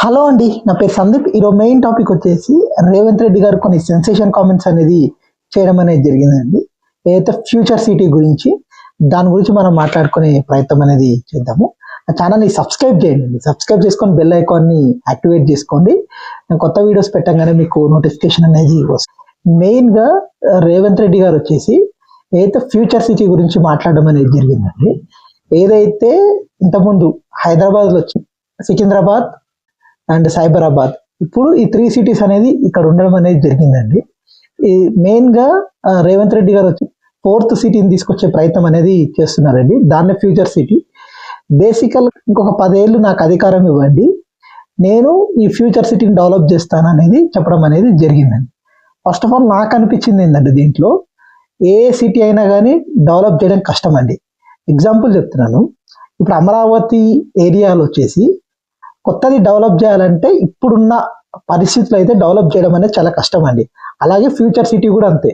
Hello అండి నా పేరు సందీప్. ఈరోజు మెయిన్ టాపిక్ వచ్చేసి రేవంత్ రెడ్డి గారు కొన్ని సెన్సేషన్ కామెంట్స్ అనేది చేయడం అనేది జరిగిందండి. ఏదైతే ఫ్యూచర్ సిటీ గురించి దాని గురించి మనం మాట్లాడుకునే ప్రయత్నం అనేది చేద్దాము. నా ఛానల్ని సబ్స్క్రైబ్ చేయండి. సబ్స్క్రైబ్ చేసుకొని బెల్ ఐకాన్ని యాక్టివేట్ చేసుకోండి. నేను కొత్త వీడియోస్ పెట్టగానే మీకు నోటిఫికేషన్ అనేది వస్తుంది. మెయిన్గా రేవంత్ రెడ్డి గారు వచ్చేసి ఏదైతే ఫ్యూచర్ సిటీ గురించి మాట్లాడడం అనేది జరిగిందండి. ఏదైతే ఇంతకుముందు హైదరాబాద్లో వచ్చి సికింద్రాబాద్ అండ్ సైబరాబాద్. ఇప్పుడు ఈ త్రీ సిటీస్ అనేది ఇక్కడ ఉండడం అనేది జరిగిందండి. ఈ మెయిన్గా రేవంత్ రెడ్డి గారు వచ్చి ఫోర్త్ సిటీని తీసుకొచ్చే ప్రయత్నం అనేది చేస్తున్నారండి. దాన్ని ఫ్యూచర్ సిటీ బేసికల్ ఇంకొక పదేళ్ళు నాకు అధికారం ఇవ్వండి. నేను ఈ ఫ్యూచర్ సిటీని డెవలప్ చేస్తాను అనేది చెప్పడం అనేది జరిగిందండి. ఫస్ట్ ఆఫ్ ఆల్ నాకు అనిపించింది ఏంటంటే దీంట్లో ఏ సిటీ అయినా కానీ డెవలప్ చేయడం కష్టం అండి. ఎగ్జాంపుల్ చెప్తున్నాను. ఇప్పుడు అమరావతి ఏరియాలో వచ్చేసి కొత్తది డెవలప్ చేయాలంటే ఇప్పుడున్న పరిస్థితులు అయితే డెవలప్ చేయడం అనేది చాలా కష్టం అండి అలాగే ఫ్యూచర్ సిటీ కూడా అంతే.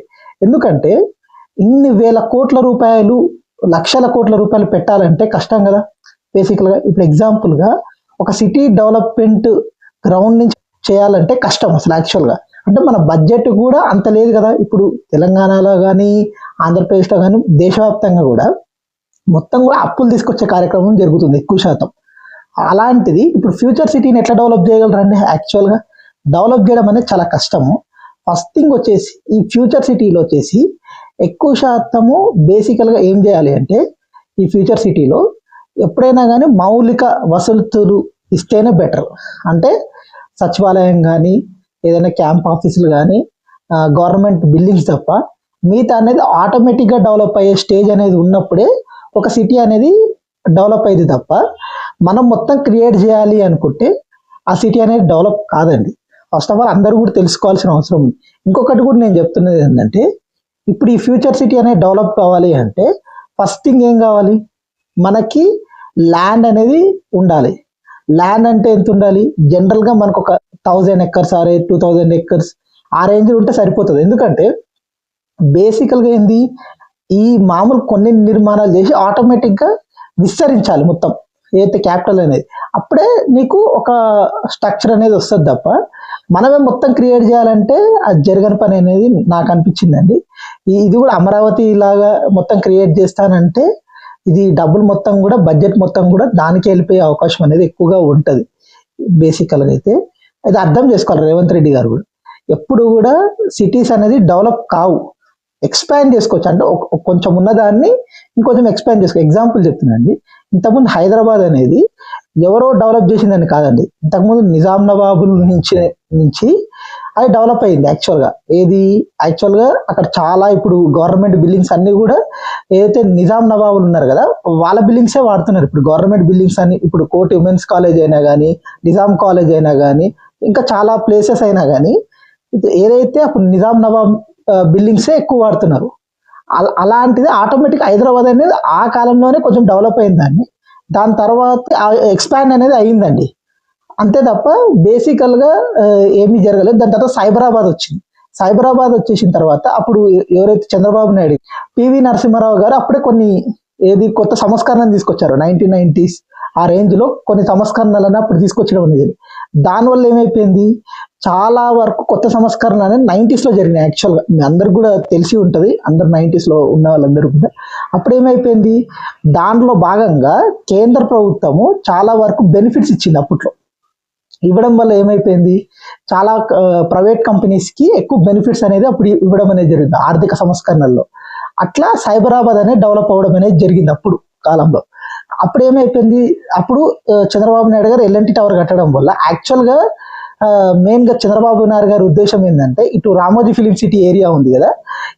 ఎందుకంటే ఇన్ని వేల కోట్ల రూపాయలు లక్షల కోట్ల రూపాయలు పెట్టాలంటే కష్టం కదా. బేసికల్గా ఇప్పుడు ఎగ్జాంపుల్గా ఒక సిటీ డెవలప్మెంట్ గ్రౌండ్ నుంచి చేయాలంటే కష్టం అసలు యాక్చువల్గా అంటే మన బడ్జెట్ కూడా అంత లేదు కదా. ఇప్పుడు తెలంగాణలో కానీ ఆంధ్రప్రదేశ్లో కానీ దేశవ్యాప్తంగా కూడా మొత్తం కూడా అప్పులు తీసుకొచ్చే కార్యక్రమం జరుగుతుంది ఎక్కువ శాతం. అలాంటిది ఇప్పుడు ఫ్యూచర్ సిటీని ఎట్లా డెవలప్ చేయగలరండి యాక్చువల్గా? డెవలప్ చేయడం అనేది చాలా కష్టము. ఫస్ట్ థింగ్ వచ్చేసి ఈ ఫ్యూచర్ సిటీలో వచ్చేసి ఎక్కువ శాతము బేసికల్గా ఏం చేయాలి అంటే ఈ ఫ్యూచర్ సిటీలో ఎప్పుడైనా కానీ మౌలిక వసతులు ఇస్తేనే బెటర్. అంటే సచివాలయం కానీ ఏదైనా క్యాంప్ ఆఫీసులు కానీ గవర్నమెంట్ బిల్డింగ్స్ తప్ప మిగతా అనేది ఆటోమేటిక్గా డెవలప్ అయ్యే స్టేజ్ అనేది ఉన్నప్పుడే ఒక సిటీ అనేది డెవలప్ అయ్యేది తప్ప మనం మొత్తం క్రియేట్ చేయాలి అనుకుంటే ఆ సిటీ అనేది డెవలప్ కాదండి. ఫస్ట్ ఆఫ్ ఆల్ అందరూ కూడా తెలుసుకోవాల్సిన అవసరం ఉంది. ఇంకొకటి కూడా నేను చెప్తున్నది ఏంటంటే ఇప్పుడు ఈ ఫ్యూచర్ సిటీ అనేది డెవలప్ కావాలి అంటే ఫస్ట్ థింగ్ ఏం కావాలి? మనకి ల్యాండ్ అనేది ఉండాలి. ల్యాండ్ అంటే ఎంత ఉండాలి? జనరల్గా మనకు ఒక thousand acres or two thousand acres ఆ రేంజ్ ఉంటే సరిపోతుంది. ఎందుకంటే బేసికల్గా ఏంది? ఈ మామూలు కొన్ని నిర్మాణాలు చేసి ఆటోమేటిక్గా విస్తరించాలి మొత్తం. ఏదైతే క్యాపిటల్ అనేది అప్పుడే నీకు ఒక స్ట్రక్చర్ అనేది వస్తుంది తప్ప మనమే మొత్తం క్రియేట్ చేయాలంటే అది జరగని పని అనేది నాకు అనిపించిందండి. ఇది కూడా అమరావతి లాగా మొత్తం క్రియేట్ చేస్తానంటే ఇది డబ్బులు మొత్తం కూడా బడ్జెట్ మొత్తం కూడా దానికి వెళ్ళిపోయే అవకాశం అనేది ఎక్కువగా ఉంటుంది. బేసికల్గా అయితే అది అర్థం చేసుకోవాలి రేవంత్ రెడ్డి గారు కూడా. ఎప్పుడు కూడా సిటీస్ అనేది డెవలప్ కావు. ఎక్స్పాండ్ చేసుకోవచ్చు. అంటే కొంచెం ఉన్నదాన్ని ఇంకొంచెం ఎక్స్పాండ్ చేసుకో ఎగ్జాంపుల్ చెప్తున్నాండి ఇంతకుముందు హైదరాబాద్ అనేది ఎవరో డెవలప్ చేసిందని కాదండి. ఇంతకుముందు నిజాం నవాబుల నుంచి నుంచి అది డెవలప్ అయింది యాక్చువల్గా ఏది? యాక్చువల్గా అక్కడ చాలా ఇప్పుడు గవర్నమెంట్ బిల్డింగ్స్ అన్నీ కూడా ఏదైతే నిజాం నవాబులు ఉన్నారు కదా వాళ్ళ బిల్డింగ్సే వాడుతున్నారు. ఇప్పుడు గవర్నమెంట్ బిల్డింగ్స్ అని ఇప్పుడు కోటి ఉమెన్స్ కాలేజ్ అయినా కానీ నిజాం కాలేజ్ అయినా కానీ ఇంకా చాలా ప్లేసెస్ అయినా కానీ ఏదైతే అప్పుడు నిజాం నవాబ్ బిల్డింగ్సే ఎక్కువ వాడుతున్నారు. అలాంటిది ఆటోమేటిక్ హైదరాబాద్ అనేది ఆ కాలంలోనే కొంచెం డెవలప్ అయిందండి దాని తర్వాత ఎక్స్పాండ్ అనేది అయిందండి. అంతే తప్ప బేసికల్గా ఏమీ జరగలేదు. దాని తర్వాత సైబరాబాద్ వచ్చింది. సైబరాబాద్ వచ్చేసిన తర్వాత అప్పుడు ఎవరైతే చంద్రబాబు నాయుడు పివి నరసింహారావు గారు అప్పుడే కొన్ని ఏది కొత్త సంస్కరణ తీసుకొచ్చారు. నైన్టీన్ నైన్టీస్ ఆ రేంజ్లో కొన్ని సంస్కరణలను అప్పుడు తీసుకొచ్చడం అనేది. దానివల్ల ఏమైపోయింది? చాలా వరకు కొత్త సంస్కరణలు అనేది నైంటీస్లో జరిగినాయి యాక్చువల్గా మీ అందరికి కూడా తెలిసి ఉంటుంది. అందరు నైంటీస్లో ఉన్న వాళ్ళందరూ కూడా. అప్పుడు ఏమైపోయింది? దాంట్లో భాగంగా కేంద్ర ప్రభుత్వము చాలా వరకు బెనిఫిట్స్ ఇచ్చింది అప్పట్లో. ఇవ్వడం వల్ల ఏమైపోయింది? చాలా ప్రైవేట్ కంపెనీస్కి ఎక్కువ బెనిఫిట్స్ అనేది అప్పుడు ఇవ్వడం అనేది జరిగింది ఆర్థిక సంస్కరణల్లో. అట్లా సైబరాబాద్ అనేది డెవలప్ అవ్వడం అనేది జరిగింది అప్పుడు కాలంలో. అప్పుడు ఏమైపోయింది అప్పుడు చంద్రబాబు నాయుడు గారు ఎల్ఎన్టీ టవర్ కట్టడం వల్ల యాక్చువల్గా మెయిన్గా చంద్రబాబు నాయుడు గారి ఉద్దేశం ఏంటంటే ఇటు రామోజీ ఫిలిం సిటీ ఏరియా ఉంది కదా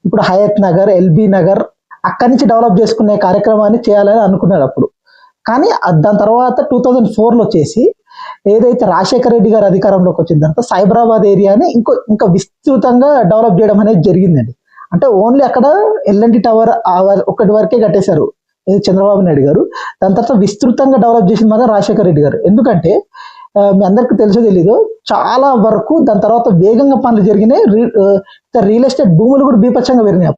ఇప్పుడు హయత్ నగర్ ఎల్బీ నగర్ అక్కడి నుంచి డెవలప్ చేసుకునే కార్యక్రమాన్ని చేయాలని అనుకున్నాడు అప్పుడు. కానీ దాని తర్వాత టూ థౌజండ్ ఫోర్లో వచ్చేసి ఏదైతే రాజశేఖర రెడ్డి గారు అధికారంలోకి వచ్చిన తర్వాత సైబరాబాద్ ఏరియాని ఇంకో ఇంకా విస్తృతంగా డెవలప్ చేయడం అనేది జరిగిందండి. అంటే ఓన్లీ అక్కడ ఎల్ఎన్టీ టవర్ ఒకటి వరకే కట్టేశారు. ఇది చంద్రబాబు నాయుడు గారు. దాని తర్వాత విస్తృతంగా డెవలప్ చేసింది మాత్రం రాజశేఖర రెడ్డి గారు. ఎందుకంటే మీ అందరికీ తెలుసో తెలీదు చాలా వరకు దాని తర్వాత వేగంగా పనులు జరిగినాయి. రి- రియల్ ఎస్టేట్ భూములు కూడా బీపచ్చంగా పెరిగినాయి.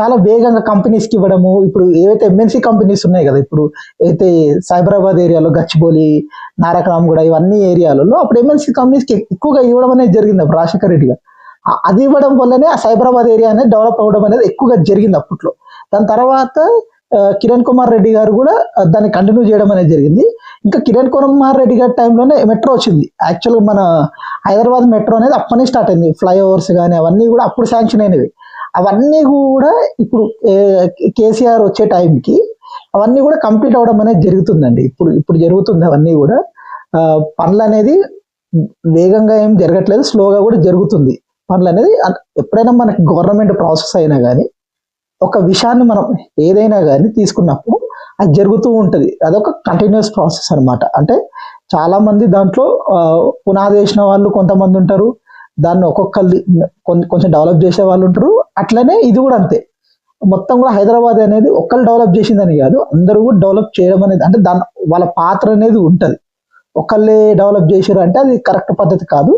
చాలా వేగంగా కంపెనీస్కి ఇవ్వడము. ఇప్పుడు ఏవైతే ఎంఎన్సీ కంపెనీస్ ఉన్నాయి కదా ఇప్పుడు అయితే సైబరాబాద్ ఏరియాలో గచ్చిబౌలి నారకరామ్ కూడా ఇవన్నీ ఏరియాలలో అప్పుడు ఎంఎన్సీ కంపెనీస్కి ఎక్కువగా ఇవ్వడం అనేది జరిగింది అప్పుడు రాజశేఖర రెడ్డి గారు. అది ఇవ్వడం వల్లనే ఆ సైబరాబాద్ ఏరియా అనేది డెవలప్ అవ్వడం అనేది ఎక్కువగా జరిగింది అప్పట్లో. దాని తర్వాత కిరణ్ కుమార్ రెడ్డి గారు కూడా దాన్ని కంటిన్యూ చేయడం అనేది జరిగింది. ఇంకా కిరణ్ కుమార్ రెడ్డి గారి టైంలోనే మెట్రో వచ్చింది. యాక్చువల్గా మన హైదరాబాద్ మెట్రో అనేది అప్పటి స్టార్ట్ అయింది. ఫ్లైఓవర్స్ కానీ అవన్నీ కూడా అప్పుడు శాంక్షన్ అయినవి. అవన్నీ కూడా ఇప్పుడు కేసీఆర్ వచ్చే టైంకి అవన్నీ కూడా కంప్లీట్ అవ్వడం అనేది జరుగుతుందండి. ఇప్పుడు ఇప్పుడు జరుగుతుంది అవన్నీ కూడా. పనులు అనేది వేగంగా ఏం జరగట్లేదు. స్లోగా కూడా జరుగుతుంది. పనులు అనేది ఎప్పుడైనా మనకి గవర్నమెంట్ ప్రాసెస్ అయినా కానీ ఒక విషయాన్ని మనం ఏదైనా కానీ తీసుకున్నప్పుడు అది జరుగుతూ ఉంటుంది. అదొక కంటిన్యూస్ ప్రాసెస్ అన్నమాట. అంటే చాలా మంది దాంట్లో పునాది వేసిన వాళ్ళు కొంతమంది ఉంటారు. దాన్ని ఒక్కొక్కరి కొంచెం డెవలప్ చేసే వాళ్ళు ఉంటారు. అట్లనే ఇది కూడా అంతే. మొత్తం కూడా హైదరాబాద్ అనేది ఒక్కరు డెవలప్ చేసిందని కాదు అందరూ కూడా డెవలప్ చేయడం అనేది అంటే దాని వాళ్ళ పాత్ర అనేది ఉంటుంది. ఒకళ్ళే డెవలప్ చేసారు అంటే అది కరెక్ట్ పద్ధతి కాదు.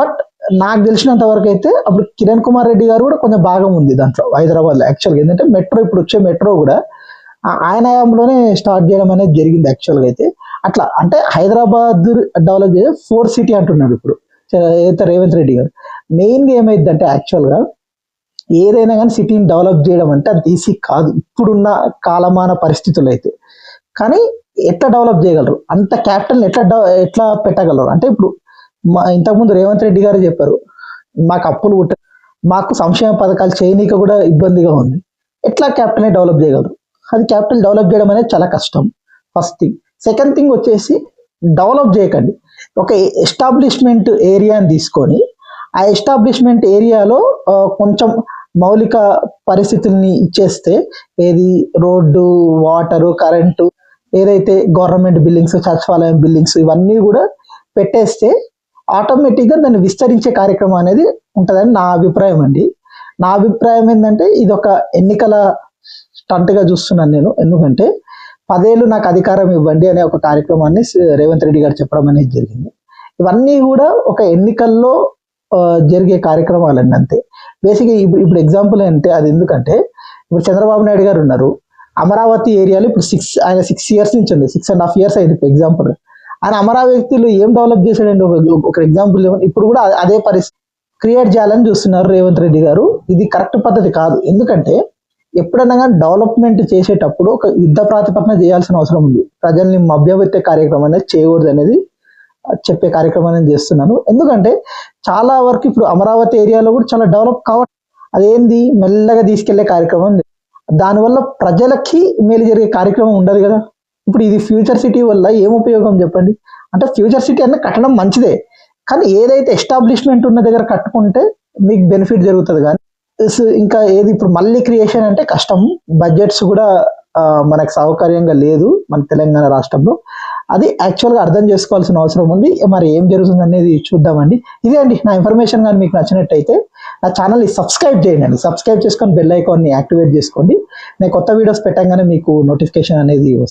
బట్ నాకు తెలిసినంత వరకు అయితే అప్పుడు కిరణ్ కుమార్ రెడ్డి గారు కూడా కొంచెం భాగం ఉంది దాంట్లో హైదరాబాద్లో యాక్చువల్గా ఏంటంటే మెట్రో ఇప్పుడు వచ్చే మెట్రో కూడా ఆయన హయాంలోనే స్టార్ట్ చేయడం అనేది జరిగింది యాక్చువల్గా అయితే. అట్లా అంటే హైదరాబాద్ డెవలప్ చేసే ఫోర్ సిటీ అంటున్నారు ఇప్పుడు అయితే రేవంత్ రెడ్డి గారు. మెయిన్గా ఏమైందంటే యాక్చువల్గా ఏదైనా కానీ సిటీని డెవలప్ చేయడం అంటే అది ఈజీ కాదు. ఇప్పుడున్న కాలమాన పరిస్థితులు అయితే. కానీ ఎట్లా డెవలప్ చేయగలరు? అంత క్యాపిటల్ ఎట్లా ఎట్లా పెట్టగలరు? అంటే ఇప్పుడు మా ఇంతకుముందు రేవంత్ రెడ్డి గారు చెప్పారు మాకు అప్పులు పుట్ట మాకు సంక్షేమ పథకాలు చేయనీక కూడా ఇబ్బందిగా ఉంది. ఎట్లా క్యాపిటల్ని డెవలప్ చేయగలరు? అది క్యాపిటల్ డెవలప్ చేయడం అనేది చాలా కష్టం. First thing. సెకండ్ థింగ్ వచ్చేసి డెవలప్ చేయకండి. ఒక ఎస్టాబ్లిష్మెంట్ ఏరియాని తీసుకొని ఆ ఎస్టాబ్లిష్మెంట్ ఏరియాలో కొంచెం మౌలిక పరిస్థితుల్ని ఇచ్చేస్తే ఏది రోడ్డు వాటరు కరెంటు ఏదైతే గవర్నమెంట్ బిల్డింగ్స్ సచివాలయం బిల్డింగ్స్ ఇవన్నీ కూడా పెట్టేస్తే ఆటోమేటిక్గా దాన్ని విస్తరించే కార్యక్రమం అనేది ఉంటుందని నా అభిప్రాయం అండి. నా అభిప్రాయం ఏంటంటే ఇది ఒక ఎన్నికల స్టంట్గా చూస్తున్నాను నేను. ఎందుకంటే పదేళ్ళు నాకు అధికారం ఇవ్వండి అనే ఒక కార్యక్రమాన్ని రేవంత్ రెడ్డి గారు చెప్పడం అనేది జరిగింది. ఇవన్నీ కూడా ఒక ఎన్నికల్లో జరిగే కార్యక్రమాలండి అంతే. బేసిక్గా ఇప్పుడు ఇప్పుడు ఎగ్జాంపుల్ అంటే అది ఎందుకంటే ఇప్పుడు చంద్రబాబు నాయుడు గారు ఉన్నారు. అమరావతి ఏరియాలో ఇప్పుడు సిక్స్ ఆయన సిక్స్ ఇయర్స్ నుంచి ఉంది. సిక్స్ అండ్ హాఫ్ ఇయర్స్ అయింది ఇప్పుడు ఎగ్జాంపుల్. ఆయన అమరావతిలో ఏం డెవలప్ చేశాడండి ఒక ఎగ్జాంపుల్ ఇప్పుడు కూడా అదే పరిస్థితి. క్రియేట్ చేయాలని చూస్తున్నారు రేవంత్ రెడ్డి గారు. ఇది కరెక్ట్ పద్ధతి కాదు. ఎందుకంటే ఎప్పుడైనా కానీ డెవలప్మెంట్ చేసేటప్పుడు ఒక యుద్ధ ప్రాతిపదికన చేయాల్సిన అవసరం ఉంది. ప్రజల్ని మభ్యపెట్టే కార్యక్రమం అనేది చేయకూడదు అనేది చెప్పే కార్యక్రమం నేను చేస్తున్నాను. ఎందుకంటే చాలా వరకు ఇప్పుడు అమరావతి ఏరియాలో కూడా చాలా డెవలప్ కావట్ అదేంది? మెల్లగా తీసుకెళ్ళే కార్యక్రమం దానివల్ల ప్రజలకి మేలు జరిగే కార్యక్రమం ఉండదు కదా. ఇప్పుడు ఇది ఫ్యూచర్ సిటీ వల్ల ఏం ఉపయోగం చెప్పండి? అంటే ఫ్యూచర్ సిటీ అన్న కట్టడం మంచిదే. కానీ ఏదైతే ఎస్టాబ్లిష్మెంట్ ఉన్న దగ్గర కట్టుకుంటే మీకు బెనిఫిట్ జరుగుతుంది కానీ ఇంకా ఏది ఇప్పుడు మళ్ళీ క్రియేషన్ అంటే కష్టం. బడ్జెట్స్ కూడా మనకు సౌకర్యంగా లేదు మన తెలంగాణ రాష్ట్రంలో. అది యాక్చువల్గా అర్థం చేసుకోవాల్సిన అవసరం ఉంది. మరి ఏం జరుగుతుంది అనేది చూద్దామండి. ఇదే అండి నా ఇన్ఫర్మేషన్ కానీ మీకు నచ్చినట్టయితే నా ఛానల్ని సబ్స్క్రైబ్ చేయండి. సబ్స్క్రైబ్ చేసుకొని బెల్ ఐకాన్ని యాక్టివేట్ చేసుకోండి. నేను కొత్త వీడియోస్ పెట్టంగానే మీకు నోటిఫికేషన్ అనేది వస్తుంది.